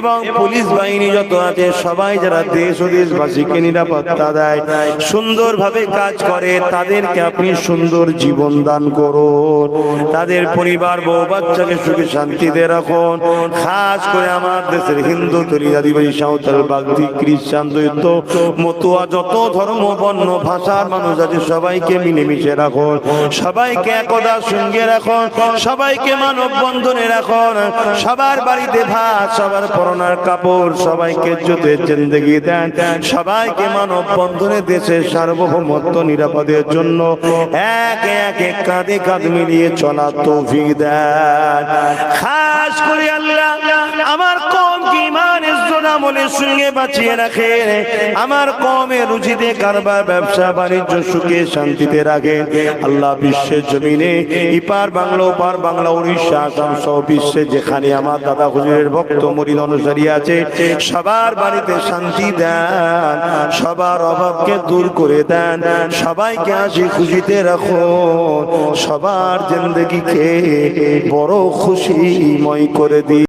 এবং পুলিশ বাহিনী যত আছে, সবাই যারা দেশ ও দেশবাসীকে নিরাপত্তা দেয়, সুন্দরভাবে কাজ করে, তাদেরকে আপনি সুন্দর জীবন দান করুন। তাদের পরিবার, বউ, বাচ্চাকে সুখে শান্তিতে রাখুন। খাস করে আমার দেশের হিন্দু, তরি আদিবাসী, সাঁওতাল, বাগদি, খ্রিস্টান দৈত্য মতুয়া, যত ধর্ম, বর্ণ, ভাষার মানুষ আছে, সবাইকে মিলেমিশে রাখুন। সবাইকে একদা সঙ্গে রাখুন। সবাইকে মানব বন্ধনে রাখুন। সবার বাড়িতে ভাত, সবার পরনার কাপড় সবাইকে জুতে জিন্দগি দেন। সবাইকে মানব বন্ধনে দেশের সার্বভৌমত্ব নিরাপদের জন্য একে একে কাঁধে কাঁধ মিলিয়ে চলা তৌফিক দেন। আমলের সঙ্গে বাঁচিয়ে রাখে আমার কমে রুচিতে কারবার, ব্যবসা, বাণিজ্য, সুখে শান্তিতে রাখে আল্লাহ বিশ্বের জমিনে ইপার বাংলা, ওপার বাংলা, উড়িষ্যা, আসাম সহ বিশ্বে যেখানে আমার দাদা হুজুরের ভক্ত মরিদ অনুসারী আছে, সবার বাড়িতে শান্তি দেন, সবার অভাবকে দূর করে দেন, সবাইকে হাসি খুশিতে রাখো সবার জিন্দগিকে বড় খুশিময় করে দিন।